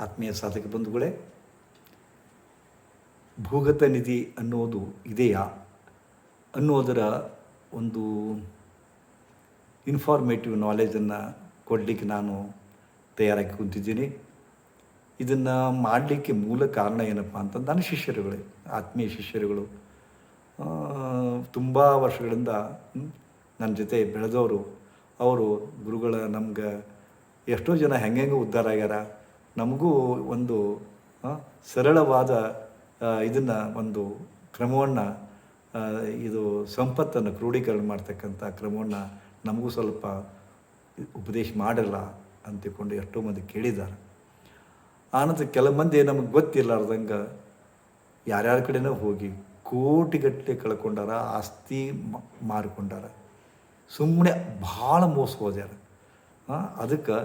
ಆತ್ಮೀಯ ಸಾಧಕ ಬಂಧುಗಳೇ, ಭೂಗತ ನಿಧಿ ಅನ್ನೋದು ಇದೆಯಾ ಅನ್ನೋದರ ಒಂದು ಇನ್ಫಾರ್ಮೇಟಿವ್ ನಾಲೆಜನ್ನು ಕೊಡಲಿಕ್ಕೆ ನಾನು ತಯಾರಾಗಿ ಕುಂತಿದ್ದೀನಿ. ಇದನ್ನು ಮಾಡಲಿಕ್ಕೆ ಮೂಲ ಕಾರಣ ಏನಪ್ಪ ಅಂತ ನನ್ನ ಶಿಷ್ಯರುಗಳೇ, ಆತ್ಮೀಯ ಶಿಷ್ಯರುಗಳು. ತುಂಬ ವರ್ಷಗಳಿಂದ ನನ್ನ ಜೊತೆ ಬೆಳೆದವರು. ಅವರು ಗುರುಗಳ ನಮ್ಗೆ ಎಷ್ಟೋ ಜನ ಹೆಂಗೆ ಉದ್ಧಾರ ಆಗ್ಯಾರ. ನಮಗೂ ಒಂದು ಸರಳವಾದ ಇದನ್ನು ಒಂದು ಕ್ರಮವನ್ನು ಇದು ಸಂಪತ್ತನ್ನು ಕ್ರೋಢೀಕರಣ ಮಾಡ್ತಕ್ಕಂಥ ಕ್ರಮವನ್ನು ನಮಗೂ ಸ್ವಲ್ಪ ಉಪದೇಶ ಮಾಡಲ್ಲ ಅಂತ ತಿಳ್ಕೊಂಡು ಎಷ್ಟೋ ಮಂದಿ ಕೇಳಿದ್ದಾರೆ. ಆನಂತರ ಕೆಲವು ಮಂದಿ ನಮಗೆ ಗೊತ್ತಿರಲಾರ್ದಂಗೆ ಯಾರ್ಯಾರ ಕಡೆನೋ ಹೋಗಿ ಕೋಟಿಗಟ್ಟಲೆ ಕಳ್ಕೊಂಡಾರ, ಆಸ್ತಿ ಮಾರಿಕೊಂಡಾರ. ಸುಮ್ಮನೆ ಭಾಳ ಮೋಸ ಹೋದ್ಯಾರ. ಅದಕ್ಕೆ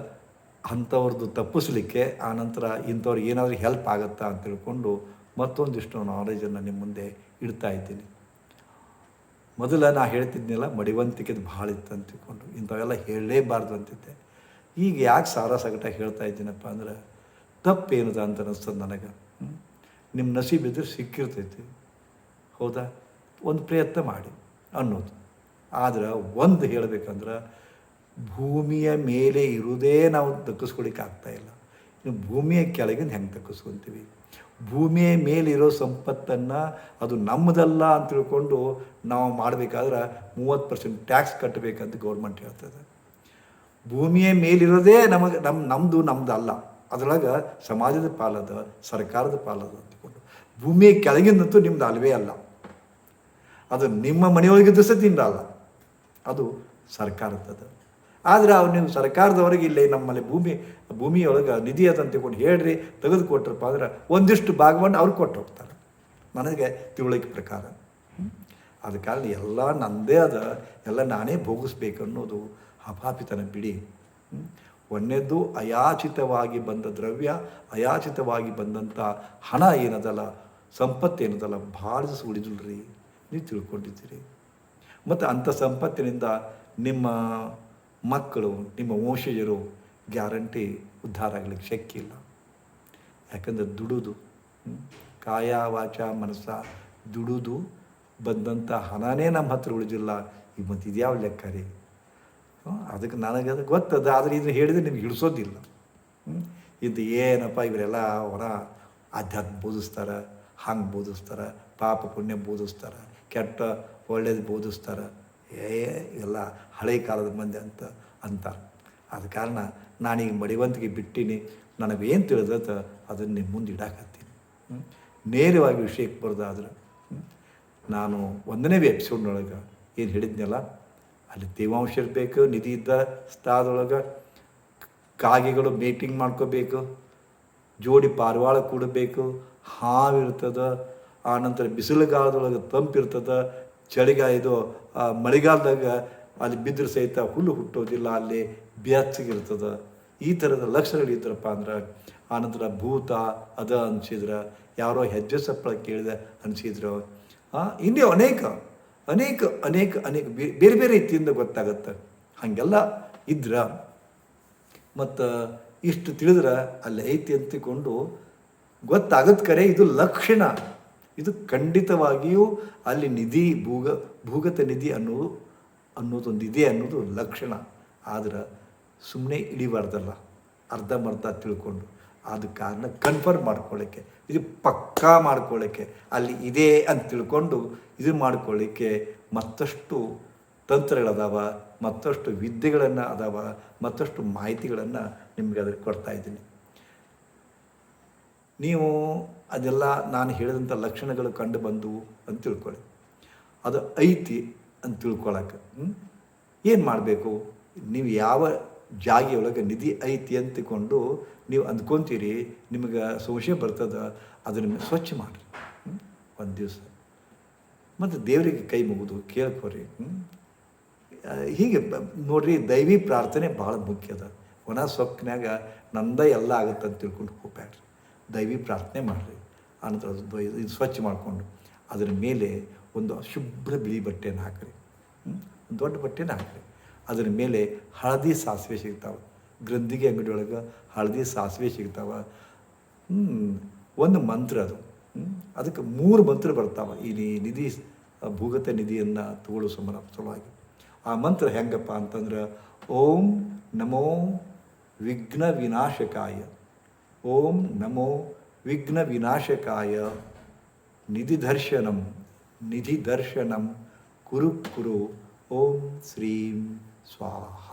ಅಂಥವ್ರದ್ದು ತಪ್ಪಿಸ್ಲಿಕ್ಕೆ ಆನಂತರ ಇಂಥವ್ರಿಗೆ ಏನಾದರೂ ಹೆಲ್ಪ್ ಆಗುತ್ತಾ ಅಂತ ತಿಳ್ಕೊಂಡು ಮತ್ತೊಂದಿಷ್ಟು ನಾಲೆಜನ್ನು ನಿಮ್ಮ ಮುಂದೆ ಇಡ್ತಾ ಇದ್ದೀನಿ. ಮೊದಲ ನಾ ಹೇಳ್ತಿದ್ನಲ್ಲ, ಮಡಿವಂತಿಕೆದು ಭಾಳ ಇತ್ತು ಅಂತ ತಿಳ್ಕೊಂಡು. ಇಂಥವೆಲ್ಲ ಹೇಳಲೇಬಾರ್ದು ಅಂತಿದ್ದೆ. ಈಗ ಯಾಕೆ ಸಾರ ಸಗಟ ಹೇಳ್ತಾ ಇದ್ದೀನಪ್ಪ ಅಂದ್ರೆ, ತಪ್ಪೇನದ ಅಂತ ಅನಿಸ್ತದೆ ನನಗೆ. ನಿಮ್ಮ ನಸೀಬಿದ್ರೆ ಸಿಕ್ಕಿರ್ತೈತಿ. ಹೌದಾ? ಒಂದು ಪ್ರಯತ್ನ ಮಾಡಿ ಅನ್ನೋದು. ಆದ್ರೆ ಒಂದು ಹೇಳಬೇಕಂದ್ರೆ ಭೂಮಿಯ ಮೇಲೆ ಇರುವುದೇ ನಾವು ದಕ್ಕಿಸ್ಕೊಳಿಕ್ಕೆ ಆಗ್ತಾ ಇಲ್ಲ. ಇನ್ನು ಭೂಮಿಯ ಕೆಳಗಿಂದ ಹೆಂಗೆ ತಕ್ಕಿಸ್ಕೊಂತೀವಿ ಭೂಮಿಯ ಮೇಲಿರೋ ಸಂಪತ್ತನ್ನು ಅದು ನಮ್ಮದಲ್ಲ ಅಂತ ತಿಳ್ಕೊಂಡು ನಾವು ಮಾಡಬೇಕಾದ್ರೆ ಮೂವತ್ತು ಪರ್ಸೆಂಟ್ ಟ್ಯಾಕ್ಸ್ ಕಟ್ಟಬೇಕಂತ ಗೌರ್ಮೆಂಟ್ ಹೇಳ್ತದೆ. ಭೂಮಿಯ ಮೇಲಿರೋದೇ ನಮಗೆ ನಮ್ಮ ನಮ್ಮದು ನಮ್ದು ಅಲ್ಲ ಅದರೊಳಗೆ ಸಮಾಜದ ಪಾಲದ, ಸರ್ಕಾರದ ಪಾಲದ ಅಂದ್ಕೊಂಡು ಭೂಮಿಯ ಕೆಳಗಿಂದಂತೂ ನಿಮ್ದು ಅಲ್ವೇ ಅಲ್ಲ. ಅದು ನಿಮ್ಮ ಮನೆಯೊಳಗಿದ್ದು ಸಹ ತಿನ್ನಲ್ಲ ಅದು ಸರ್ಕಾರದ್ದು ಆದರೆ ಅವ್ರು ನೀವು ಸರ್ಕಾರದವರೆಗೆ ಇಲ್ಲೇ ನಮ್ಮಲ್ಲಿ ಭೂಮಿ, ಭೂಮಿಯೊಳಗೆ ನಿಧಿ ಅದಂತೆ ಕೊಟ್ಟು ಹೇಳ್ರಿ ತೆಗೆದು ಕೊಟ್ರಪ್ಪ ಅಂದ್ರೆ ಒಂದಿಷ್ಟು ಭಾಗವನ್ನು ಅವ್ರು ಕೊಟ್ಟು ಹೋಗ್ತಾರೆ ನನಗೆ ತಿಳುವಳಿಕೆ ಪ್ರಕಾರ. ಆದ ಕಾರಣ ಎಲ್ಲ ನಂದೇ ಅದ ಎಲ್ಲ ನಾನೇ ಭೋಗಿಸ್ಬೇಕು ಅನ್ನೋದು ಹಪಾಪಿತನ ಬಿಡಿ? ಒಂದನೇದ್ದು ಅಯಾಚಿತವಾಗಿ ಬಂದ ದ್ರವ್ಯ, ಅಯಾಚಿತವಾಗಿ ಬಂದಂಥ ಹಣ ಏನದಲ್ಲ ಸಂಪತ್ತೇನದಲ್ಲ ಭಾಳ ದಿವಸ ಉಳಿದಿಲ್ರಿ. ನೀವು ತಿಳ್ಕೊಂಡಿದ್ದೀರಿ. ಮತ್ತು ಅಂಥ ಸಂಪತ್ತಿನಿಂದ ನಿಮ್ಮ ಮಕ್ಕಳು, ನಿಮ್ಮ ವಂಶಜರು ಗ್ಯಾರಂಟಿ ಉದ್ಧಾರ ಆಗಲಿಕ್ಕೆ ಶಕ್ತಿ ಇಲ್ಲ. ಯಾಕಂದ್ರೆ ದುಡುದು ಕಾಯ ವಾಚ ಮನಸ್ಸ ದುಡುದು ಬಂದಂಥ ಹಣನೇ ನಮ್ಮ ಹತ್ರ ಉಳಿದಿಲ್ಲ. ಈಗ ಮತ್ತು ಇದ್ಯಾವ ಲೆಕ್ಕ ರೀ ಅದಕ್ಕೆ ನನಗೆ ಅದು ಗೊತ್ತದ, ಆದರೆ ಇದನ್ನು ಹೇಳಿದ್ರೆ ನಿಮ್ಗೆ ಹಿಡಿಸೋದಿಲ್ಲ. ಇದು ಏನಪ್ಪ, ಇವರೆಲ್ಲ ಹೊರ ಆಧ್ಯಾತ್ಮ ಬೋಧಿಸ್ತಾರೆ, ಹಂಗೆ ಬೋಧಿಸ್ತಾರೆ, ಪಾಪ ಪುಣ್ಯ ಬೋಧಿಸ್ತಾರೆ, ಕೆಟ್ಟ ಒಳ್ಳೇದು ಬೋಧಿಸ್ತಾರೆ. ಏ ಎಲ್ಲ ಹಳೆ ಕಾಲದ ಮಂದಿ ಅಂತ ಅಂತಾರೆ. ಆದ ಕಾರಣ ನಾನೀಗ ಮಡಿವಂತಿಗೆ ಬಿಟ್ಟಿನಿ. ನನಗೇನು ತಿಳಿದತ್ತ ಅದನ್ನು ನಿಮ್ಮ ಮುಂದೆ ಇಡಾಕತ್ತೀನಿ. ನೇರವಾಗಿ ವಿಷಯಕ್ಕೆ ಬರೋದಾದ್ರೆ? ನಾನು ಒಂದನೇ ಎಪಿಸೋಡ್ನೊಳಗೆ ಏನು ಹೇಳಿದ್ನಲ್ಲ, ಅಲ್ಲಿ ತೇವಾಂಶ ಇರಬೇಕು, ನಿಧಿ ಇದ್ದ ಸ್ಥಳದೊಳಗೆ ಕಾಗೆಗಳು ಮೀಟಿಂಗ್ ಮಾಡ್ಕೋಬೇಕು, ಜೋಡಿ ಪಾರಿವಾಳ ಕೂಡಬೇಕು ಹಾವಿರ್ತದೆ ಆನಂತರ ಬಿಸಿಲುಗಾಲದೊಳಗೆ ತಂಪಿರ್ತದೆ ಚಳಿಗಾಲ ಇದು ಮಳೆಗಾಲದಾಗ ಅಲ್ಲಿ ಬಿದ್ದರೆ ಸಹಿತ ಹುಲ್ಲು ಹುಟ್ಟೋದಿಲ್ಲ, ಅಲ್ಲಿ ಬೆಚ್ಚಗಿರ್ತದೆ ಈ ಥರದ ಲಕ್ಷಣಗಳಿದ್ರಪ್ಪ ಅಂದ್ರೆ, ಆನಂತರ ಭೂತ, ಅದ ಅನಿಸಿದ್ರೆ, ಯಾರೋ ಹೆಜ್ಜೆ ಸಪ್ಪಳ ಕೇಳಿದೆ ಅನಿಸಿದ್ರು. ಇನ್ನೂ ಅನೇಕ ಅನೇಕ ಅನೇಕ ಅನೇಕ ಬೇರೆ ಬೇರೆ ರೀತಿಯಿಂದ ಗೊತ್ತಾಗತ್ತೆ. ಹಾಗೆಲ್ಲ ಇದ್ರ. ಮತ್ತು ಇಷ್ಟು ತಿಳಿದ್ರೆ ಅಲ್ಲಿ ಐತಿ ಅಂತಿಕೊಂಡು ಗೊತ್ತಾಗತ್ತೆ ಕರೆ ಇದು ಲಕ್ಷಣ. ಇದು ಖಂಡಿತವಾಗಿಯೂ ಅಲ್ಲಿ ನಿಧಿ ಭೂಗ, ಭೂಗತ ನಿಧಿ ಅನ್ನೋದು ಅನ್ನೋದೊಂದು ಇದೆ ಅನ್ನೋದು ಲಕ್ಷಣ. ಆದ್ರೆ ಸುಮ್ಮನೆ ಇಳಿಬಾರ್ದಲ್ಲ. ಅರ್ಧಂಬರ್ಧ ತಿಳ್ಕೊಂಡು. ಆದ ಕಾರಣ ಕನ್ಫರ್ಮ್ ಮಾಡ್ಕೊಳ್ಳಿಕ್ಕೆ ಇದು ಪಕ್ಕಾ ಮಾಡ್ಕೊಳ್ಳಿಕ್ಕೆ ಅಲ್ಲಿ ಇದೆ ಅಂತ ತಿಳ್ಕೊಂಡು ಇದು ಮಾಡ್ಕೊಳ್ಳಿಕ್ಕೆ ಮತ್ತಷ್ಟು ತಂತ್ರಗಳದಾವ, ಮತ್ತಷ್ಟು ವಿದ್ಯೆಗಳನ್ನು ಅದಾವ, ಮತ್ತಷ್ಟು ಮಾಹಿತಿಗಳನ್ನು ನಿಮಗೆ ಅದಕ್ಕೆ ಕೊಡ್ತಾ ಇದ್ದೀನಿ. ನೀವು ಅದೆಲ್ಲ ನಾನು ಹೇಳಿದಂಥ ಲಕ್ಷಣಗಳು ಕಂಡು ಬಂದವು ಅಂತ ತಿಳ್ಕೊಳ್ಳಿ. ಅದು ಐತಿ ಅಂತ ತಿಳ್ಕೊಳಕ್ಕೆ ಏನು ಮಾಡಬೇಕು? ನೀವು ಯಾವ ಜಾಗಿಯೊಳಗೆ ನಿಧಿ ಐತಿ ಅಂತಕೊಂಡು ನೀವು ಅಂದ್ಕೊತೀರಿ, ನಿಮಗೆ ಸಂಶಯ ಬರ್ತದ ಅದನ್ನು ಸ್ವಚ್ಛ ಮಾಡಿರಿ ಒಂದು ದಿವಸ. ಮತ್ತು ದೇವರಿಗೆ ಕೈ ಮುಗಿದು ಕೇಳ್ಕೊರಿ ಹೀಗೆ ನೋಡ್ರಿ, ದೈವಿ ಪ್ರಾರ್ಥನೆ ಭಾಳ ಮುಖ್ಯದ ಒಣ ಸೊಕ್ಕಿನಾಗ ನಂದ ಎಲ್ಲ ಆಗುತ್ತೆ ಅಂತ ತಿಳ್ಕೊಂಡು ಹೋಗ್ಬೇಡ್ರಿ ದೈವಿ ಪ್ರಾರ್ಥನೆ ಮಾಡಿರಿ. ಆನಂತರ ಇದು ಸ್ವಚ್ಛ ಮಾಡಿಕೊಂಡು ಅದರ ಮೇಲೆ ಒಂದು ಶುಭ್ರ ಬಿಳಿ ಬಟ್ಟೆಯನ್ನು ಹಾಕಿರಿ? ದೊಡ್ಡ ಬಟ್ಟೆನ ಹಾಕಿರಿ. ಅದರ ಮೇಲೆ ಹಳದಿ ಸಾಸಿವೆ ಸಿಗ್ತಾವೆ. ಗ್ರಂಥಿಗೆ ಅಂಗಡಿಯೊಳಗೆ ಹಳದಿ ಸಾಸಿವೆ ಸಿಗ್ತಾವೆ. ಒಂದು ಮಂತ್ರ ಅದು. ಅದಕ್ಕೆ ಮೂರು ಮಂತ್ರ ಬರ್ತಾವೆ. ಈ ನಿಧಿ ಭೂಗತ ನಿಧಿಯನ್ನು ತಗೊಳ್ಳೋ ಸಮರ ಸಲುವಾಗಿ. ಆ ಮಂತ್ರ ಹೆಂಗಪ್ಪ ಅಂತಂದ್ರೆ, ಓಂ ನಮೋ ವಿಘ್ನ ವಿನಾಶಕಾಯ. ಓಂ ನಮೋ ವಿಘ್ನ ವಿನಾಶಕಾಯ. ನಿಧಿ ದರ್ಶನಂ ನಿಧಿ ದರ್ಶನಂ, ಕುರು ಕುರು, ಓಂ ಶ್ರೀಂ ಸ್ವಾಹ.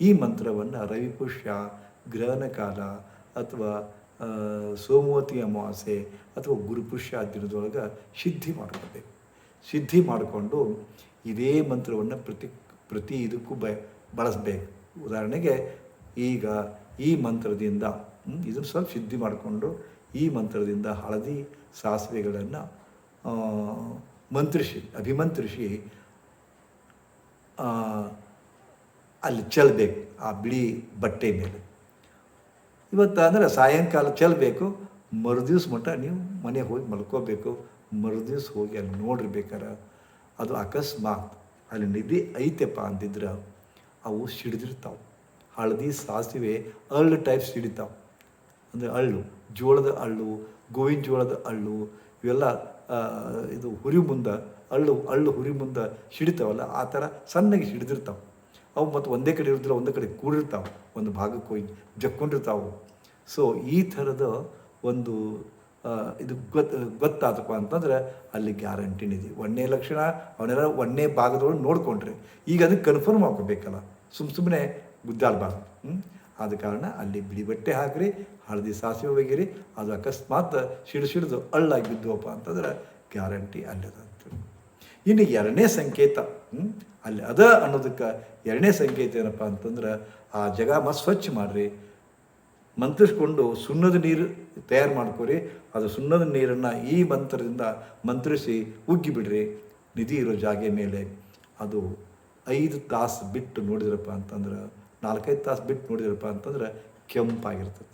ಈ ಮಂತ್ರವನ್ನು ರವಿಪುಷ್ಯ ಗ್ರಹಣ ಕಾಲ ಅಥವಾ ಸೋಮವತಿ ಅಮಾವಾಸ್ಯೆ ಅಥವಾ ಗುರುಪುಷ್ಯ ದಿನದೊಳಗೆ ಸಿದ್ಧಿ ಮಾಡ್ಕೋಬೇಕು ಸಿದ್ಧಿ ಮಾಡಿಕೊಂಡು ಇದೇ ಮಂತ್ರವನ್ನು ಪ್ರತಿ ಪ್ರತಿ ಇದಕ್ಕೂ ಬಳಸಬೇಕು. ಉದಾಹರಣೆಗೆ ಈಗ ಈ ಮಂತ್ರದಿಂದ ಇದು ಸ್ವಲ್ಪ ಶುದ್ಧಿ ಮಾಡಿಕೊಂಡು ಈ ಮಂತ್ರದಿಂದ ಹಳದಿ ಸಾಸಿವೆಗಳನ್ನು ಮಂತ್ರಿಸಿ, ಅಭಿಮಂತ್ರಿಸಿ ಅಲ್ಲಿ ಚೆಲ್ಲಬೇಕು ಆ ಬಿಳಿ ಬಟ್ಟೆ ಮೇಲೆ. ಇವತ್ತು ಅಂದರೆ ಸಾಯಂಕಾಲ ಚೆಲ್ಲಬೇಕು ಮರುದಿವ್ಸ ಮಟ್ಟ ನೀವು ಮನೆಗೆ ಹೋಗಿ ಮಲ್ಕೋಬೇಕು, ಮರುದಿವ್ಸ ಹೋಗಿ ಅಲ್ಲಿ ನೋಡಿರ್ಬೇಕಾರೆ. ಅದು ಅಕಸ್ಮಾತ್ ಅಲ್ಲಿ ನಿಧಿ ಐತೆಪ್ಪ ಅಂದಿದ್ರೆ ಅವು ಸಿಡಿದಿರ್ತಾವೆ. ಹಳದಿ ಸಾಸಿವೆ ಅರಳು ಟೈಪ್ ಹಿಡಿತಾವೆ. ಅಂದರೆ ಅಳ್ಳು ಜೋಳದ ಅಳ್ಳು ಗೋವಿನ ಜೋಳದ ಅಳ್ಳು ಇವೆಲ್ಲ ಇದು ಹುರಿ ಮುಂದೆ ಅಳ್ಳು ಅಳ್ಳು ಹುರಿ ಮುಂದೆ ಸಿಡಿತಾವಲ್ಲ ಆ ಥರ ಸಣ್ಣಗೆ ಸಿಡಿದಿರ್ತಾವೆ ಅವು ಮತ್ತು ಒಂದೇ ಕಡೆ ಇರೋದಿಲ್ಲ, ಒಂದೇ ಕಡೆ ಕೂಡಿರ್ತಾವೆ, ಒಂದು ಭಾಗಕ್ಕೆ ಹೋಗಿ ಜಕ್ಕೊಂಡಿರ್ತಾವೆ ಸೊ ಈ ಥರದ ಒಂದು ಇದು ಗೊತ್ತ ಗೊತ್ತಾತಪ್ಪ ಅಂತಂದ್ರೆ ಅಲ್ಲಿ ಗ್ಯಾರಂಟಿನಿದೆ ಒಂದನೇ ಲಕ್ಷಣ, ಅವನ್ನೆಲ್ಲ ಒಂದನೇ ಭಾಗದೊಳಗೆ ನೋಡ್ಕೊಂಡ್ರಿ. ಈಗ ಅದಕ್ಕೆ ಕನ್ಫರ್ಮ್ ಮಾಡ್ಕೋಬೇಕಲ್ಲ ಸುಮ್ಮ ಸುಮ್ಮನೆ ಗುದ್ದಾಡಬಾರ್ದು ಹ್ಞೂ ಆದ ಕಾರಣ ಅಲ್ಲಿ ಬಿಳಿ ಬಟ್ಟೆ ಹಾಕಿರಿ, ಹಳದಿ ಸಾಸಿವೆ ಒಗಿರಿ ಅದು ಅಕಸ್ಮಾತ್ ಸಿಡು ಸಿಡಿದು ಅಳ್ಳಾಗಿ ಬಿದ್ದುವಪ್ಪ ಅಂತಂದ್ರೆ ಗ್ಯಾರಂಟಿ ಅಲ್ಲದಂತ. ಇನ್ನು ಎರಡನೇ ಸಂಕೇತ? ಅಲ್ಲಿ ಅದ ಅನ್ನೋದಕ್ಕೆ ಎರಡನೇ ಸಂಕೇತ ಏನಪ್ಪ ಅಂತಂದ್ರೆ ಆ ಜಗ ಮ ಸ್ವಚ್ಛ ಮಾಡಿರಿ. ಮಂತ್ರಿಸ್ಕೊಂಡು ಸುಣ್ಣದ ನೀರು ತಯಾರು ಮಾಡ್ಕೊರಿ, ಅದು ಸುಣ್ಣದ ನೀರನ್ನು ಈ ಮಂತ್ರದಿಂದ ಮಂತ್ರಿಸಿ ಉಗ್ಗಿಬಿಡ್ರಿ ನಿಧಿ ಇರೋ ಜಾಗೆ ಮೇಲೆ ಅದು ಐದು ತಾಸು ಬಿಟ್ಟು ನೋಡಿದ್ರಪ್ಪ ಅಂತಂದ್ರೆ ನಾಲ್ಕೈದು ತಾಸು ಬಿಟ್ಟು ನೋಡಿದ್ರಪ್ಪ ಅಂತಂದ್ರೆ ಕೆಂಪಾಗಿರ್ತದೆ.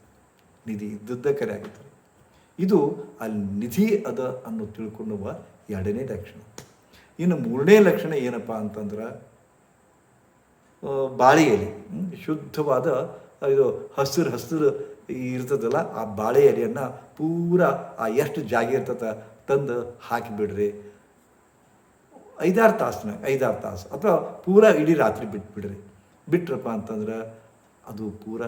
ನಿಧಿ ಇದ್ದದ್ದ ಕರೆ ಆಗಿರ್ತದೆ. ಇದು ಅಲ್ಲಿ ನಿಧಿ ಅದ ಅನ್ನೋ ತಿಳ್ಕೊಳ್ಳುವ ಎರಡನೇ ಲಕ್ಷಣ. ಇನ್ನು ಮೂರನೇ ಲಕ್ಷಣ ಏನಪ್ಪ ಅಂತಂದ್ರೆ ಬಾಳೆ ಎಲೆ ಶುದ್ಧವಾದ ಇದು ಹಸಿರು ಹಸಿರು ಇರ್ತದಲ್ಲ, ಆ ಬಾಳೆ ಎಲೆಯನ್ನು ಪೂರ ಆ ಎಷ್ಟು ಜಾಗ ಇರ್ತದ ತಂದು ಹಾಕಿಬಿಡ್ರಿ. ಐದಾರು ತಾಸಿನ ಐದಾರು ತಾಸು, ಅಥವಾ ಪೂರ ಇಡೀ ರಾತ್ರಿ ಬಿಟ್ಬಿಡ್ರಿ. ಬಿಟ್ರಪ್ಪ ಅಂತಂದ್ರೆ ಅದು ಪೂರ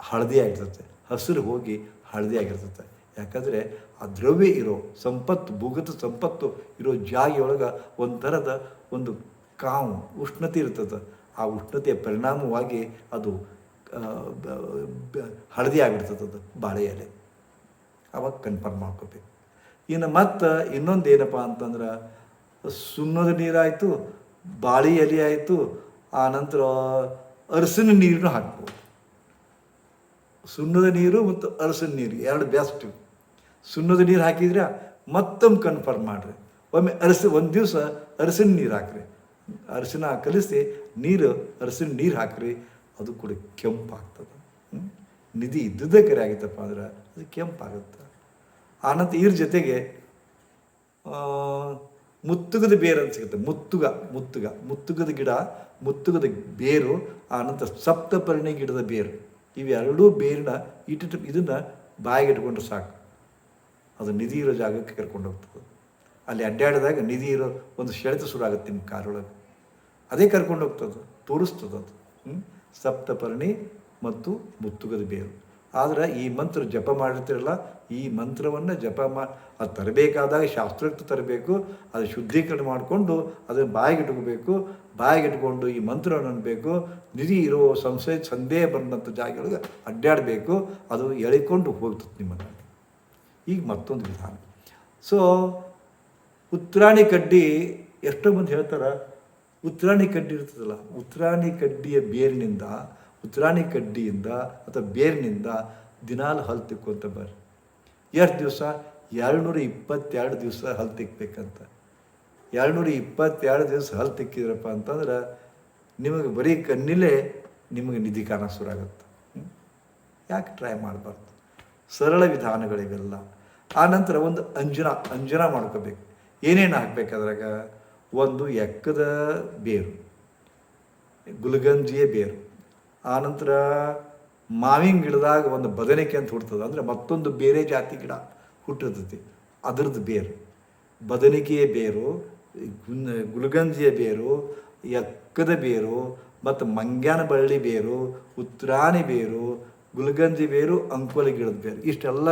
ಹಳದಿ ಆಗಿರ್ತದೆ ಹಸಿರು ಹೋಗಿ ಹಳದಿ ಆಗಿರ್ತದೆ ಯಾಕಂದರೆ ಆ ದ್ರವ್ಯ ಇರೋ ಸಂಪತ್ತು, ಭೂಗತ ಸಂಪತ್ತು ಇರೋ ಜಾಗೆಯೊಳಗೆ ಒಂಥರದ ಒಂದು ಕಾವು ಉಷ್ಣತೆ ಇರ್ತದೆ ಆ ಉಷ್ಣತೆಯ ಪರಿಣಾಮವಾಗಿ ಅದು ಹಳದಿ ಆಗಿರ್ತದೆ ಅದು ಬಾಳೆ ಎಲೆ ಅವಾಗ ಕನ್ಫರ್ಮ್ ಮಾಡ್ಕೋಬೇಕು. ಇನ್ನು ಮತ್ತು ಇನ್ನೊಂದು ಏನಪ್ಪ ಅಂತಂದ್ರೆ, ಸುಣ್ಣದ ನೀರಾಯಿತು, ಬಾಳೆ ಎಲೆ ಆಯಿತು ಆ ನಂತರ ಅರಸಿನ ನೀರನ್ನು ಹಾಕ್ಬೋದು. ಸುಣ್ಣದ ನೀರು ಮತ್ತು ಅರಸಿನ ನೀರು, ಎರಡು ಬೆಸ್ಟ್ ಸುಣ್ಣದ ನೀರು ಹಾಕಿದ್ರೆ ಮತ್ತೊಮ್ಮೆ ಕನ್ಫರ್ಮ್ ಮಾಡಿರಿ. ಒಮ್ಮೆ ಅರಸಿ, ಒಂದು ದಿವಸ ಅರಸಿನ ನೀರು ಹಾಕ್ರಿ. ಅರಸಿನ ಕಲಿಸಿ ನೀರು, ಅರಸಿನ ನೀರು ಹಾಕ್ರಿ. ಅದು ಕೂಡ ಕೆಂಪಾಗ್ತದೆ? ನಿಧಿ ಇದ್ದುದೇ ಕರೆ ಆಗಿತ್ತಪ್ಪ ಅಂದ್ರೆ ಅದು ಕೆಂಪಾಗುತ್ತೆ. ಆನಂತರ ಇದ್ರ ಜೊತೆಗೆ ಮುತ್ತುಗದ ಬೇರು ಅಂತ ಸಿಗುತ್ತೆ. ಮುತ್ತುಗ ಮುತ್ತುಗ. ಮುತ್ತುಗದ ಗಿಡ, ಮುತ್ತುಗದ ಬೇರು, ಆ ನಂತರ ಸಪ್ತಪರ್ಣಿ ಗಿಡದ ಬೇರು. ಇವೆರಡೂ ಬೇರಿನ ಇಟ್ಟಿಟ್ಟು ಇದನ್ನು ಬಾಯಿಗೆ ಇಟ್ಕೊಂಡ್ರೆ ಸಾಕು. ಅದು ನಿಧಿ ಇರೋ ಜಾಗಕ್ಕೆ ಕರ್ಕೊಂಡು ಹೋಗ್ತದೆ. ಅಲ್ಲಿ ಅಡ್ಡಾಡಿದಾಗ ನಿಧಿ ಇರೋ ಒಂದು ಸೆಳೆತ ಶುರು ಆಗುತ್ತೆ ನಿಮ್ಮ ಕಾರೊಳಗೆ. ಅದೇ ಕರ್ಕೊಂಡು ಹೋಗ್ತದೆ, ತೋರಿಸ್ತದೆ ಅದು? ಸಪ್ತಪರ್ಣಿ ಮತ್ತು ಮುತ್ತುಗದ ಬೇರು. ಆದರೆ ಈ ಮಂತ್ರ ಜಪ ಮಾಡಿರ್ತಿರಲ್ಲ, ಈ ಮಂತ್ರವನ್ನು ಜಪ ಮಾ, ಅದು ತರಬೇಕಾದಾಗ ಶಾಸ್ತ್ರೋಕ್ತ ತರಬೇಕು, ಅದು ಶುದ್ಧೀಕರಣ ಮಾಡಿಕೊಂಡು ಅದನ್ನು ಬಾಯಿಗೆ ಇಟ್ಕೋಬೇಕು, ಬಾಯಿಗೆ ಇಟ್ಕೊಂಡು ಈ ಮಂತ್ರವನ್ನು ಅನ್ಬೇಕು, ನಿಧಿ ಇರೋ ಸಂಶಯ, ಸಂದೇಹ ಬಂದಂಥ ಜಾಗಗಳಿಗೆ ಅಡ್ಡಾಡಬೇಕು, ಅದು ಎಳಿಕೊಂಡು ಹೋಗ್ತದೆ ನಿಮ್ಮನ್ನು. ಈಗ ಮತ್ತೊಂದು ವಿಧಾನ. ಸೊ ಉತ್ರಾಣಿ ಕಡ್ಡಿ, ಎಷ್ಟೋ ಮಂದಿ ಹೇಳ್ತಾರೆ ಉತ್ರಾಣಿ ಕಡ್ಡಿ ಇರ್ತದಲ್ಲ ಉತ್ರಾಣಿ ಕಡ್ಡಿಯ ಬೇರಿನಿಂದ ಉತ್ರಾಣಿ ಕಡ್ಡಿಯಿಂದ ಅಥವಾ ಬೇರಿನಿಂದ ದಿನಾಲು ಹಲ್ ತಿಕ್ಕೊಂತ ಬರ್ರಿ. ಎರಡು ದಿವಸ ಎರಡುನೂರ ಇಪ್ಪತ್ತೆರಡು ದಿವಸ ಹಲ್ ತಿಕ್ಬೇಕಂತ. ಎರಡುನೂರ ಇಪ್ಪತ್ತೆರಡು ದಿವಸ ಹಲ್ ತಿಕ್ಕಿದ್ರಪ್ಪ ಅಂತಂದ್ರೆ ನಿಮಗೆ ಬರೀ ಕಣ್ಣಿಲೇ ನಿಮಗೆ ನಿಧಿ ಕಾಣ ಶುರು ಆಗುತ್ತೆ ಯಾಕೆ ಟ್ರೈ ಮಾಡಬಾರ್ದು? ಸರಳ ವಿಧಾನಗಳಿವೆಲ್ಲ. ಆ ನಂತರ ಒಂದು ಅಂಜನ ಅಂಜನ ಮಾಡ್ಕೋಬೇಕು. ಏನೇನು ಹಾಕ್ಬೇಕಾದ್ರಾಗ ಒಂದು ಎಕ್ಕದ ಬೇರು. ಗುಲ್ಗಂಜಿಯ ಬೇರು. ಆನಂತರ ಮಾವಿನ ಗಿಡದಾಗ ಒಂದು ಬದನೆಕೆ ಅಂತ ಹುಡ್ತದೆ ಅಂದರೆ ಮತ್ತೊಂದು ಬೇರೆ ಜಾತಿ ಗಿಡ ಹುಟ್ಟಿರ್ತೈತಿ. ಅದರದ್ದು ಬೇರು. ಬದನಿಕೆಯ ಬೇರು ಗುಲ್ಗಂಜಿಯ ಬೇರು ಎಕ್ಕದ ಬೇರು, ಮತ್ತು ಮಂಗ್ಯಾನ ಬಳ್ಳಿ ಬೇರು, ಉತ್ತರಾಣಿ ಬೇರು, ಗುಲ್ಗಂಜಿ ಬೇರು, ಅಂಕೋಲ ಗಿಡದ ಬೇರು. ಇಷ್ಟೆಲ್ಲ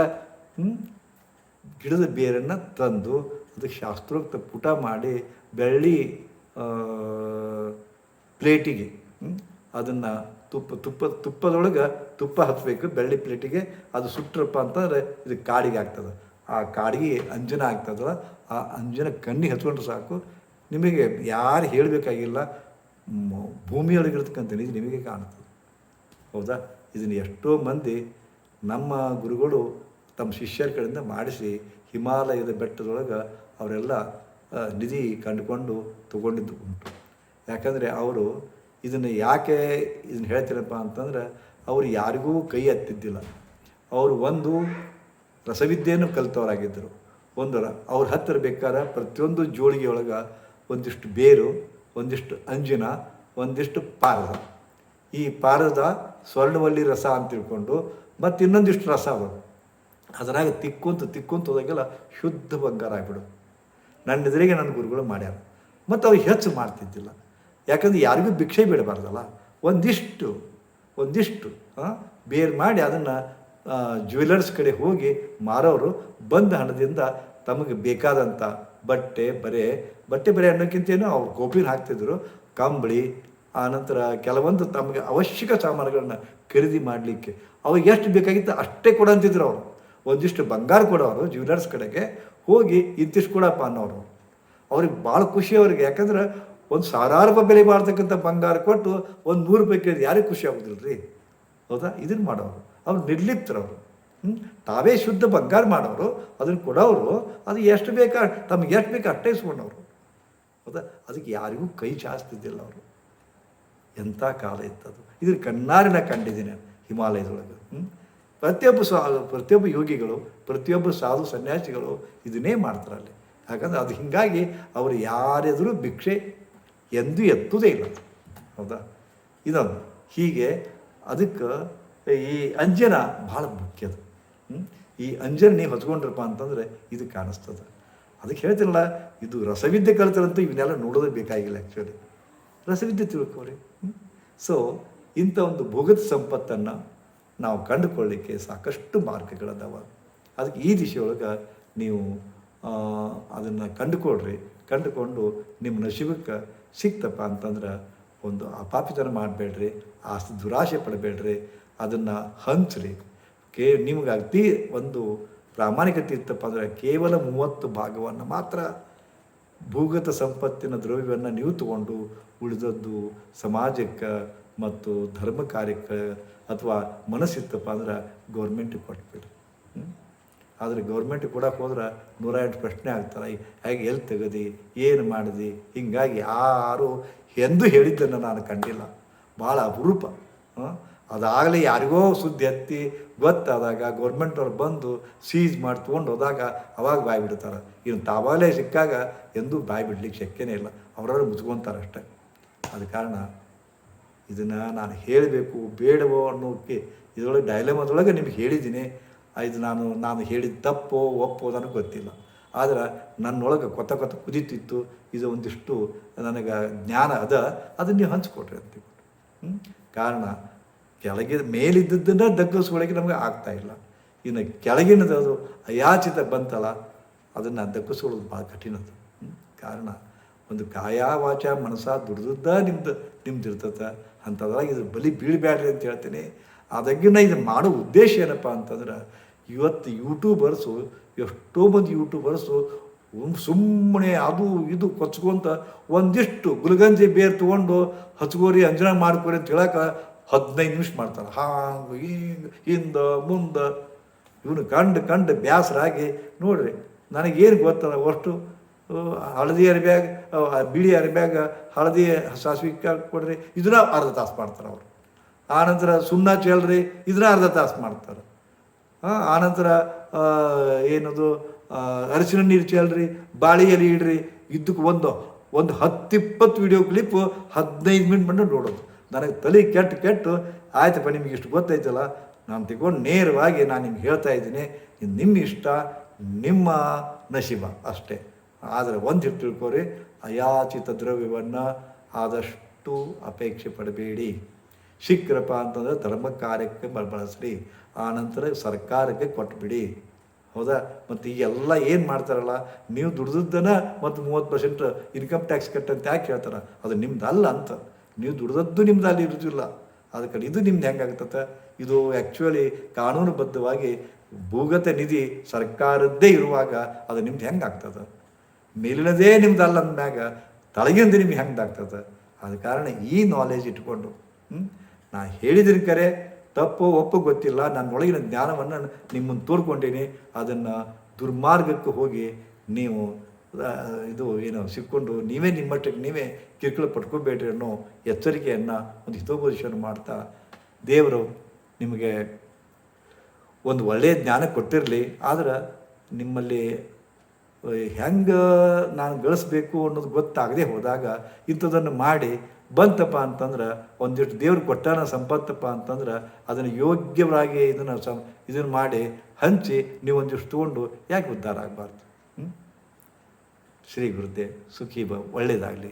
ಗಿಡದ ಬೇರನ್ನು ತಂದು ಅದಕ್ಕೆ ಶಾಸ್ತ್ರೋಕ್ತ ಪುಟ ಮಾಡಿ ಬೆಳ್ಳಿ ಪ್ಲೇಟಿಗೆ ಅದನ್ನು ತುಪ್ಪ ತುಪ್ಪ, ತುಪ್ಪದೊಳಗೆ ತುಪ್ಪ ಹಚ್ಚಬೇಕು ಬೆಳ್ಳಿ ಪ್ಲೇಟಿಗೆ. ಅದು ಸುಟ್ರಪ್ಪ ಅಂತಂದರೆ ಇದು ಕಾಡಿಗೆ ಆಗ್ತದೆ. ಆ ಕಾಡಿಗೆ ಅಂಜನ ಆಗ್ತದಲ್ಲ, ಆ ಅಂಜನ ಕಣ್ಣಿಗೆ ಹಚ್ಕೊಂಡ್ರೆ ಸಾಕು. ನಿಮಗೆ ಯಾರು ಹೇಳಬೇಕಾಗಿಲ್ಲ ಭೂಮಿಯೊಳಗಿರ್ತಕ್ಕಂಥ ನಿಜ ನಿಮಗೆ ಕಾಣ್ತದೆ. ಹೌದಾ? ಇದನ್ನು ಎಷ್ಟೋ ಮಂದಿ ನಮ್ಮ ಗುರುಗಳು ತಮ್ಮ ಶಿಷ್ಯರ ಕಡೆಯಿಂದ ಮಾಡಿಸಿ ಹಿಮಾಲಯದ ಬೆಟ್ಟದೊಳಗೆ ಅವರೆಲ್ಲ ನಿಧಿ ಕಂಡುಕೊಂಡು ತಗೊಂಡಿದ್ದು ಉಂಟು. ಯಾಕಂದರೆ ಅವರು ಇದನ್ನು ಯಾಕೆ ಇದನ್ನು ಹೇಳ್ತೀರಪ್ಪ ಅಂತಂದ್ರೆ ಅವರು ಯಾರಿಗೂ ಕೈ ಹತ್ತಿದ್ದಿಲ್ಲ ಅವರು ಒಂದು ರಸವಿದ್ಯೆಯನ್ನು ಕಲಿತವರಾಗಿದ್ದರು. ಒಂದು ಅವ್ರ ಹತ್ತಿರ ಬೇಕಾದ್ರೆ ಪ್ರತಿಯೊಂದು ಜೋಳಿಗೆ ಒಳಗೆ ಒಂದಿಷ್ಟು ಬೇರು, ಒಂದಿಷ್ಟು ಅಂಜಿನ, ಒಂದಿಷ್ಟು ಪಾರದ. ಈ ಪಾರದ ಸ್ವರ್ಣವಲ್ಲಿ ರಸ ಅಂತ ತಿಳ್ಕೊಂಡು ಮತ್ತು ಇನ್ನೊಂದಿಷ್ಟು ರಸ ಅವರು ಅದರಾಗ ತಿಕ್ಕುಂತ ತಿಕ್ಕುಂತ ಹೋದಾಗೆಲ್ಲ ಶುದ್ಧ ಬಂಗಾರ ಆಗ್ಬಿಡು. ನನ್ನ ಎದುರಿಗೆ ನನ್ನ ಗುರುಗಳು ಮಾಡ್ಯಾರ. ಮತ್ತು ಅವ್ರು ಹೆಚ್ಚು ಮಾಡ್ತಿದ್ದಿಲ್ಲ. ಯಾಕಂದ್ರೆ ಯಾರಿಗೂ ಭಿಕ್ಷೆ ಬಿಡಬಾರ್ದಲ್ಲ. ಒಂದಿಷ್ಟು ಒಂದಿಷ್ಟು ಬೇರ್ ಮಾಡಿ ಅದನ್ನು ಜ್ಯುವೆಲರ್ಸ್ ಕಡೆ ಹೋಗಿ ಮಾರೋರು ಬಂದ ಹಣದಿಂದ ತಮಗೆ ಬೇಕಾದಂಥ ಬಟ್ಟೆ, ಬರೆ ಬಟ್ಟೆ, ಬರೆ ಅನ್ನೋಕ್ಕಿಂತೇನೋ ಅವ್ರು ಗೋಪಿನ ಹಾಕ್ತಿದ್ರು. ಕಂಬಳಿ ಆನಂತರ ಕೆಲವೊಂದು ತಮಗೆ ಅವಶ್ಯಕ ಸಾಮಾನುಗಳನ್ನ ಖರೀದಿ ಮಾಡಲಿಕ್ಕೆ ಅವಾಗ ಎಷ್ಟು ಬೇಕಾಗಿತ್ತು ಅಷ್ಟೇ ಕೊಡಂತಿದ್ರು ಅವರು. ಒಂದಿಷ್ಟು ಬಂಗಾರ ಕೊಡೋರು ಜ್ಯುವೆಲರ್ಸ್ ಕಡೆಗೆ ಹೋಗಿ ಇಂತಿಷ್ಟು ಕೊಡಪ್ಪ ಅನ್ನೋರು. ಅವ್ರಿಗೆ ಭಾಳ ಖುಷಿ ಅವ್ರಿಗೆ. ಯಾಕಂದ್ರೆ ಒಂದು ಸಾವಿರಾರು ರೂಪಾಯಿ ಬೆಲೆ ಮಾಡ್ತಕ್ಕಂಥ ಬಂಗಾರ ಕೊಟ್ಟು ಒಂದು ನೂರು ರೂಪಾಯಿ ಕೇಳಿದ್ರೆ ಯಾರಿಗೆ ಖುಷಿ ಆಗೋದಿಲ್ಲ ರೀ ಹೌದಾ? ಇದನ್ನು ಮಾಡೋರು. ಅವ್ರು ನಿರ್ಲಿಪ್ತರವರು. ಹ್ಞೂ ತಾವೇ ಶುದ್ಧ ಬಂಗಾರ ಮಾಡೋರು, ಅದನ್ನು ಕೊಡೋರು, ಅದು ಎಷ್ಟು ಬೇಕಾ, ತಮ್ಗೆ ಎಷ್ಟು ಬೇಕು ಅಷ್ಟೇ ಇಸ್ಕೊಂಡವರು. ಹೌದಾ? ಅದಕ್ಕೆ ಯಾರಿಗೂ ಕೈ ಚಾಸ್ತಿದ್ದಿಲ್ಲ ಅವರು. ಎಂಥ ಕಾಲ ಇತ್ತದು. ಇದ್ರ ಕಣ್ಣಾರಿನ ಕಂಡಿದ್ದೀನಿ ಹಿಮಾಲಯದೊಳಗೆ. ಹ್ಞೂ ಪ್ರತಿಯೊಬ್ಬ ಸ್ವಾ ಪ್ರತಿಯೊಬ್ಬ ಯೋಗಿಗಳು, ಪ್ರತಿಯೊಬ್ಬ ಸಾಧು ಸನ್ಯಾಸಿಗಳು ಇದನ್ನೇ ಮಾಡ್ತಾರೆ ಅಲ್ಲಿ ಯಾಕಂದ್ರೆ ಅದು ಹೀಗಾಗಿ ಅವರು ಯಾರೆದುರು ಭಿಕ್ಷೆ ಎಂದೂ ಎತ್ತುವುದೇ ಇಲ್ಲ. ಹೌದಾ? ಇದೊಂದು ಹೀಗೆ ಅದಕ್ಕೆ ಈ ಅಂಜನ ಭಾಳ ಅದು. ಈ ಅಂಜನ ನೀವು ಹಚ್ಕೊಂಡ್ರಪ್ಪ ಅಂತಂದರೆ ಇದು ಕಾಣಿಸ್ತದೆ. ಅದಕ್ಕೆ ಹೇಳ್ತಿರಲ್ಲ ಇದು ರಸವಿದ್ಯೆ ಕಲಿತರಂತೂ ಇವನ್ನೆಲ್ಲ ನೋಡೋದೇ ಬೇಕಾಗಿಲ್ಲ ಆ್ಯಕ್ಚುಲಿ ರಸವಿದ್ಯೆ ತಿಳ್ಕೊಳ್ರಿ ಸೊ ಇಂಥ ಒಂದು ಭೋಗದ ಸಂಪತ್ತನ್ನು ನಾವು ಕಂಡುಕೊಳ್ಳಿಕ್ಕೆ ಸಾಕಷ್ಟು ಮಾರ್ಗಗಳದಾವ. ಅದಕ್ಕೆ ಈ ದಿಶೆಯೊಳಗೆ ನೀವು ಅದನ್ನು ಕಂಡುಕೊಳ್ರಿ. ಕಂಡುಕೊಂಡು ನಿಮ್ಮ ನಶೀಬಕ್ಕೆ ಸಿಕ್ತಪ್ಪ ಅಂತಂದ್ರೆ ಒಂದು ಅಪಾಪಿತನ ಮಾಡಬೇಡ್ರಿ, ಆಸ್ತಿ ದುರಾಶೆ ಪಡಬೇಡ್ರಿ, ಅದನ್ನು ಹಂಚ್ರಿ ಕೇ, ನಿಮ್ಗೆ ಅತಿ ಒಂದು ಪ್ರಾಮಾಣಿಕತೆ ಇತ್ತಪ್ಪ ಅಂದರೆ ಕೇವಲ ಮೂವತ್ತು ಭಾಗವನ್ನು ಮಾತ್ರ ಭೂಗತ ಸಂಪತ್ತಿನ ದ್ರವ್ಯವನ್ನು ನೀವು ತಗೊಂಡು ಉಳಿದದ್ದು ಸಮಾಜಕ್ಕೆ ಮತ್ತು ಧರ್ಮ ಕಾರ್ಯಕ್ಕೆ ಅಥವಾ ಮನಸ್ಸಿತ್ತಪ್ಪ ಅಂದ್ರೆ ಗೌರ್ಮೆಂಟಿಗೆ ಕೊಟ್ಬಿಡ್ರಿ? ಆದರೆ ಗೌರ್ಮೆಂಟಿಗೆ ಕೊಡಕ್ಕೆ ಹೋದ್ರೆ ನೂರ ಎಂಟು ಪ್ರಶ್ನೆ ಆಗ್ತಾರೆ. ಹೇಗೆ ಎಲ್ಲಿ ತೆಗದಿ, ಏನು ಮಾಡಿದಿ? ಹೀಗಾಗಿ ಯಾರು ಎಂದು ಹೇಳಿದ್ದನ್ನು ನಾನು ಕಂಡಿಲ್ಲ. ಭಾಳ ಅಪರೂಪ. ಅದಾಗಲೇ ಯಾರಿಗೋ ಸುದ್ದಿ ಎತ್ತಿ ಗೊತ್ತಾದಾಗ ಗೌರ್ಮೆಂಟವ್ರು ಬಂದು ಸೀಜ್ ಮಾಡಿ ತೊಗೊಂಡು ಹೋದಾಗ ಅವಾಗ ಬಾಯಿ ಬಿಡ್ತಾರೆ. ಇನ್ನು ತಾವಾಗಲೇ ಸಿಕ್ಕಾಗ ಎಂದೂ ಬಾಯಿ ಬಿಡ್ಲಿಕ್ಕೆ ಶಕ್ಯನೇ ಇಲ್ಲ. ಅವರವ್ರು ಮುಚ್ಕೊತಾರೆ ಅಷ್ಟೇ. ಆದ ಕಾರಣ ಇದನ್ನು ನಾನು ಹೇಳಬೇಕು ಬೇಡವೋ ಅನ್ನೋಕ್ಕೆ ಇದರೊಳಗೆ ಡೈಲಮದೊಳಗೆ ನಿಮ್ಗೆ ಹೇಳಿದ್ದೀನಿ. ಇದು ನಾನು ನಾನು ಹೇಳಿದ ತಪ್ಪೋ ಒಪ್ಪೋ ನನಗೆ ಗೊತ್ತಿಲ್ಲ. ಆದ್ರೆ ನನ್ನೊಳಗೆ ಕೊತ್ತ ಕೊತ್ತ ಕುದೀತಿತ್ತು, ಇದು ಒಂದಿಷ್ಟು ನನಗೆ ಜ್ಞಾನ ಅದ, ಅದನ್ನ ನೀವು ಹಂಚ್ಕೊಟ್ರಿ ಅಂತ ಹ್ಞೂ ಕಾರಣ ಕೆಳಗೆ ಮೇಲಿದ್ದದ್ದನ್ನು ದಗ್ಗಿಸ್ಕೊಳ್ಳೋಕೆ ನಮಗೆ ಆಗ್ತಾ ಇಲ್ಲ. ಇನ್ನು ಕೆಳಗಿನದು ಅದು ಅಯಾಚಿತ ಬಂತಲ್ಲ, ಅದನ್ನು ದಗ್ಗಿಸ್ಕೊಳ್ಳೋದು ಭಾಳ ಕಠಿಣದು? ಕಾರಣ ಒಂದು ಕಾಯ ವಾಚ ಮನಸ್ಸ ದುಡ್ದದ್ದ ನಿಮ್ದು ನಿಮ್ದು ಇರ್ತದೆ ಅಂಥದ್ರಾಗ ಇದು ಬಲಿ ಬೀಳಬೇಡ್ರಿ ಅಂತ ಹೇಳ್ತೀನಿ. ಅದಕ್ಕಿಂತ ಇದು ಮಾಡೋ ಉದ್ದೇಶ ಏನಪ್ಪ ಅಂತಂದ್ರೆ ಇವತ್ತು ಯೂಟ್ಯೂಬರ್ಸು, ಎಷ್ಟೋ ಮಂದಿ ಯೂಟ್ಯೂಬರ್ಸು ಸುಮ್ಮನೆ ಅದು ಇದು ಕೊಚ್ಕೊಂತ ಒಂದಿಷ್ಟು ಗುಲ್ಗಂಜಿ ಬೇರು ತೊಗೊಂಡು ಹಚ್ಕೋರಿ ಅಂಜನ ಮಾಡ್ಕೋರಿ ಅಂತ ಹೇಳಕ್ಕೆ ಹದಿನೈದು ನಿಮಿಷ ಮಾಡ್ತಾರೆ. ಹಾಂಗೆ, ಹಿಂಗೆ, ಹಿಂದೆ, ಮುಂದೆ. ಇವನು ಕಂಡು ಕಂಡು ಬ್ಯಾಸರಾಗಿ ನೋಡ್ರಿ, ನನಗೇನು ಗೊತ್ತಲ್ಲ, ಅಷ್ಟು ಹಳದಿ ಅರಿಬ್ಯಾಗ ಬಿಳಿ ಅರಿಬ್ಯಾಗ ಹಳದಿ ಸಾಸಿವೆ ಕೊಡ್ರಿ, ಇದನ್ನ ಅರ್ಧ ತಾಸು ಮಾಡ್ತಾರೆ ಅವರು. ಆನಂತರ ಸುಣ್ಣ ಚೆಲ್ರಿ ಇದನ್ನ ಅರ್ಧ ತಾಸು ಮಾಡ್ತಾರೆ. ಆನಂತರ ಏನದು ಅರಿಶಿನ ನೀರು ಚೆಲ್ರಿ, ಬಾಳೆ ಎಲೆ ಇಡ್ರಿ ಇದಕ್ಕೆ ಒಂದು ಒಂದು ಹತ್ತಿಪ್ಪತ್ತು ವಿಡಿಯೋ ಕ್ಲಿಪ್ ಹದಿನೈದು ಮಿನಿಟ್ ಬಂದು ನೋಡೋದು. ನನಗೆ ತಲೆ ಕೆಟ್ಟು ಕೆಟ್ಟು, ಆಯ್ತಪ್ಪ ನಿಮಗೆ ಇಷ್ಟು ಗೊತ್ತೈತಲ್ಲ, ನಾನು ತಗೊಂಡು ನೇರವಾಗಿ ನಾನು ನಿಮ್ಗೆ ಹೇಳ್ತಾ ಇದ್ದೀನಿ, ಇದು ನಿಮ್ಮ ಇಷ್ಟ, ನಿಮ್ಮ ನಶೀಬ ಅಷ್ಟೇ. ಆದರೆ ಒಂದು ತಿಳ್ಕೊರಿ, ಅಯಾಚಿತ ದ್ರವ್ಯವನ್ನು ಆದಷ್ಟು ಅಪೇಕ್ಷೆ ಪಡಬೇಡಿ. ಸಿಕ್ಕರಪ್ಪ ಅಂತಂದರೆ ಧರ್ಮ ಕಾರ್ಯಕ್ಕೆ ಬ- ಬಳಸ್ರಿ ಆನಂತರ ಸರ್ಕಾರಕ್ಕೆ ಕೊಟ್ಬಿಡಿ. ಹೌದಾ? ಮತ್ತು ಈ ಎಲ್ಲ ಏನು ಮಾಡ್ತಾರಲ್ಲ, ನೀವು ದುಡ್ದದ್ದನ್ನು ಮತ್ತು ಮೂವತ್ತು ಪರ್ಸೆಂಟ್ ಇನ್ಕಮ್ ಟ್ಯಾಕ್ಸ್ ಕಟ್ಟಂತ ಯಾಕೆ ಹೇಳ್ತಾರೆ? ಅದು ನಿಮ್ದು ಅಲ್ಲ ಅಂತ. ನೀವು ದುಡ್ದದ್ದು ನಿಮ್ದು ಅಲ್ಲಿ ಇರೋದಿಲ್ಲ. ಅದಕ್ಕೆ ಇದು ನಿಮ್ದು ಹೆಂಗಾಗ್ತದೆ? ಇದು ಆ್ಯಕ್ಚುಲಿ ಕಾನೂನುಬದ್ಧವಾಗಿ ಭೂಗತ ನಿಧಿ ಸರ್ಕಾರದ್ದೇ ಇರುವಾಗ ಅದು ನಿಮ್ದು ಹೆಂಗೆ ಆಗ್ತದೆ ಮೇಲಿನದೇ ನಿಮ್ದು ಅಲ್ಲ ಅಂದಮ್ಯಾಗ, ತಳಗಿಂದ ನಿಮ್ಗೆ ಹೆಂಗೆ ಆಗ್ತದೆ ಆದ ಕಾರಣ ಈ ನಾಲೆಜ್ ಇಟ್ಕೊಂಡು, ಹ್ಮ್? ನಾ ಹೇಳಿದಿನ ಕರೆ, ತಪ್ಪು ಒಪ್ಪು ಗೊತ್ತಿಲ್ಲ. ನನ್ನ ಒಳಗಿನ ಜ್ಞಾನವನ್ನು ನಿಮ್ಮನ್ನು ತೋರ್ಕೊಂಡೀನಿ ಅದನ್ನು ದುರ್ಮಾರ್ಗಕ್ಕೆ ಹೋಗಿ ನೀವು ಇದು ಏನು ಸಿಕ್ಕೊಂಡು ನೀವೇ ನಿಮ್ಮ ಮಟ್ಟಕ್ಕೆ ನೀವೇ ಕಿರುಕುಳ ಪಟ್ಕೋಬೇಡ್ರಿ ಅನ್ನೋ ಎಚ್ಚರಿಕೆಯನ್ನು ಒಂದು ಹಿತೋಪದೇಶವನ್ನು ಮಾಡ್ತಾ ದೇವರು ನಿಮಗೆ ಒಂದು ಒಳ್ಳೆಯ ಜ್ಞಾನ ಕೊಟ್ಟಿರಲಿ. ಆದ್ರೆ ನಿಮ್ಮಲ್ಲಿ ಹೆಂಗೆ ನಾನು ಗಳಿಸ್ಬೇಕು ಅನ್ನೋದು ಗೊತ್ತಾಗದೆ ಹೋದಾಗ ಇಂಥದನ್ನು ಮಾಡಿ ಬಂತಪ್ಪ ಅಂತಂದ್ರೆ ಒಂದಿಷ್ಟು ದೇವ್ರು ಕೊಟ್ಟಾನ ಸಂಪತ್ತಪ್ಪ ಅಂತಂದ್ರೆ ಅದನ್ನು ಯೋಗ್ಯವಾಗಿ ಇದನ್ನು ಸಂ ಇದನ್ನು ಮಾಡಿ ಹಂಚಿ ನೀವು ಒಂದಿಷ್ಟು ತೊಗೊಂಡು ಯಾಕೆ ಉದ್ಧಾರ ಆಗಬಾರ್ದು? ಶ್ರೀ ಗುರುದೇವ್ ಸುಖಿ ಬ ಒಳ್ಳೆಯದಾಗಲಿ